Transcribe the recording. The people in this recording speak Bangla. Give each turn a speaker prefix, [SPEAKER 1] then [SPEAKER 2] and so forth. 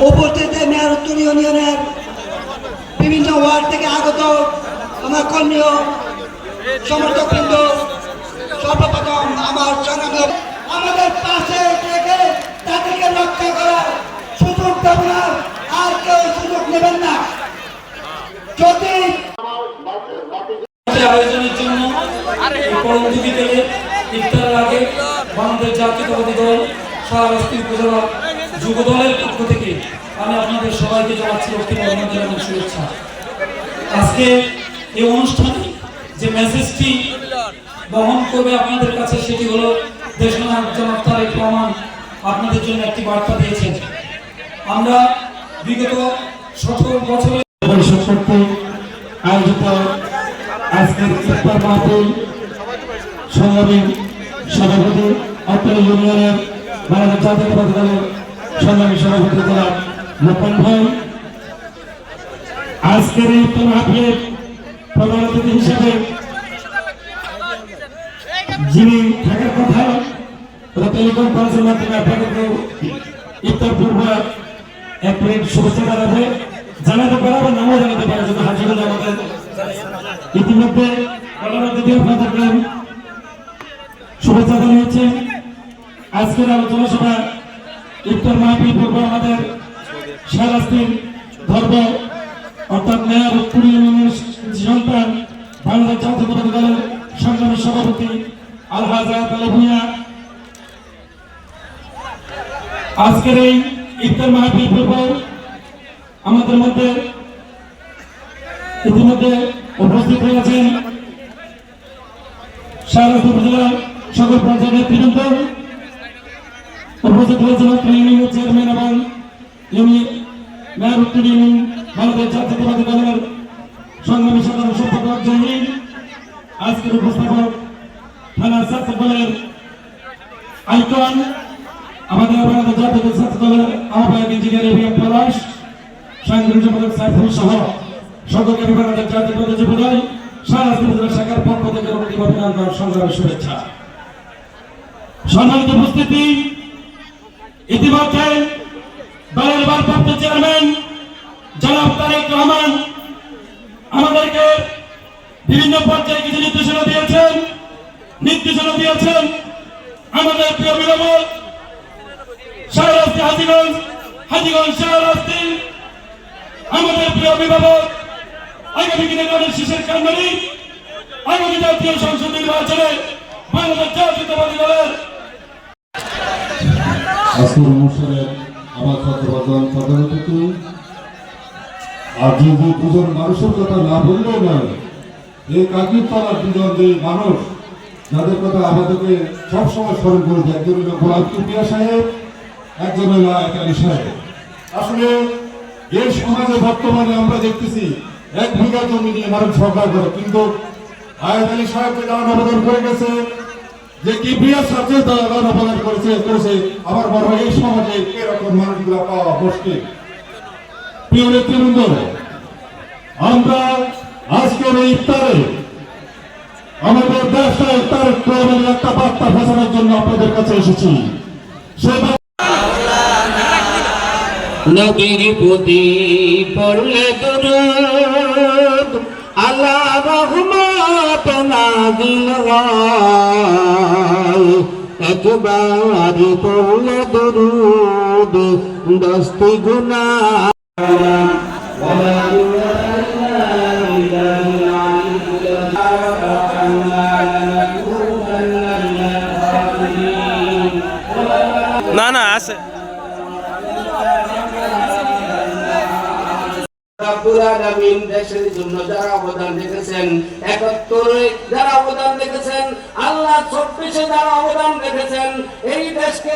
[SPEAKER 1] উপস্থিত মেয়র উত্তর ইউনিয়নের বিভিন্ন ওয়ার্ড থেকে আগত আমার কর্মীয় সমর্থকবৃন্দ সর্বপ্রথম আমার সংগ্রামী আমাদের পাশে থেকে তাদেরকে রক্ষা করার সুযোগ দেব না আর কেউ সুযোগ নেবেন না। যদি
[SPEAKER 2] আয়োজনের জন্য এই পরবর্তী বিকেলে ইফতারের আগে বাংলাদেশ জাতীয়তাবাদী দল শাহরাস্তি উপজেলা যুব দলের পক্ষ থেকে আমি আপনাদের সবাইকে জানাচ্ছি রক্তিম অভিনন্দন এবং শুভেচ্ছা। আজকে এই অনুষ্ঠানে যে মেসেজটি বহন করবে আপনাদের কাছে সেটি হলো দেশনায়ক জনাব তারেক রহমান আপনাদের জন্য একটি বার্তা দিয়েছেন। আমরা বিগত সতেরো বছরের
[SPEAKER 3] পরিষদ কর্তৃক আয়োজিত আজকের ইফতার মাহফিল সংগ্রামী সভাপতি অত্তর ইউনিয়নের বাংলাদেশ জাতীয়তাবাদী দলের সংগ্রামী সভাপতি জনাব মোপন ভাই, আজকের এই মাহফিলের প্রধান অতিথি হিসেবে যিনি থাকার কথা টেলিকনফারেন্সের মাধ্যমে আপনাদেরকে ইফতার পূর্ব এক প্লেট শুভেচ্ছা জানাবে। জানাতে পারে আবার নামও জানাতে পারে হাজির হলে আমাদের ইতিমধ্যে প্রধান অতিথি আপনাদেরকে শুভেচ্ছা জানিয়েছে আজকের আলোচনা সভা ইফতার মাহফিল পূর্ব আমাদের শাহরাস্তির ধর্ম, অর্থাৎ মেয়র কুড়ি সন্তান বাংলাদেশ জাতীয়তাবাদী দলের সংগ্রামী সভাপতি আলহাজ আয়াত আলী আজকের এই ইফতার মাহফিল পূর্ব আমাদের মধ্যে ইতিমধ্যে উপস্থিত হয়েছেন শাহরাস্তি উপজেলার সকল পঞ্চায়েত নেতৃবৃন্দ। উপস্থিত হয়েছেন অত্র চেয়ারম্যান এবং মেয়র ইউনিয়ন বাংলাদেশ জাতীয়তাবাদী দলের সংগ্রামী সাধারণ সম্পাদক জহির আজকের উপস্থাপক থানা ছাত্র দলের আইকন, আমাদের বাংলাদেশ জাতীয় ছাত্র দলের আহ্বায়ক ইঞ্জিনিয়ার এবিএম পলাশ, সাংগঠনিক সম্পাদক সাইফুল সহ সকলকে আমি জাতীয় যুব দল শাহরাস্তি উপজেলা শাখার পক্ষ থেকে অভিনন্দন সংগ্রামী শুভেচ্ছা। সম্মানিত উপস্থিতি ইতিমধ্যে দলের ভারপ্রাপ্ত চেয়ারম্যান জনাব তারেক রহমান আমাদেরকে বিভিন্ন পর্যায়ে কিছু নির্দেশনা দিয়েছেন নির্দেশনা দিয়েছেন। আমাদের প্রিয় বিরোধ শাহরাস্তি হাজিগঞ্জ হাজিগঞ্জ শাহরাস্তি। আমাদের প্রিয় অভিভাবক, আগামী দিনে গণেশ শিশের কান্ডারি আগামী জাতীয় সংসদ নির্বাচনে বাংলাদেশ জাতীয়তাবাদী দলের
[SPEAKER 4] আজকের অনুষ্ঠানে আমার ছাত্রবাদন প্রধান অতিথি আর যদি দুজন মানুষের কথা না বললেও নয়, এই কাকির দুজন যে মানুষ, যাদের কথা আমাদেরকে সবসময় স্মরণ করে দেয় একজন হলো গোলাম কিপিয়া সাহেব একজন হলো আলী সাহেব। আসলে এই সমাজে বর্তমানে আমরা দেখতেছি এক বিঘা জমি নিয়ে মানুষ ঝগড়া করে, কিন্তু আয়াত আলী সাহেবকে যারা অবদান করে গেছে যে কিপিয়া সাথে তারা অবদান করেছে করেছে মনে হয় এই সমাজে এরকম মানুষগুলো পাওয়া মুশকিল। প্রিয় নেতৃবৃন্দ, আমরা আজকের এই ইফতারে আমাদের দেশটা ইফতার ক্রমের একটা বার্তা ফেসানোর জন্য আপনাদের কাছে এসেছি। সে
[SPEAKER 5] নবীর প্রতি পড়লে দরুদ, আল্লাহ রহমত নাজিল হয় একবার পড়লে দরুদ দস্তি গুনা
[SPEAKER 6] না না আছে।
[SPEAKER 5] রব্বুল আলামিন দেশের জন্য যারা অবদান রেখেছেন, একাত্তরে যারা অবদান রেখেছেন, আল্লাহ চব্বিশে যারা অবদান রেখেছেন, এই দেশকে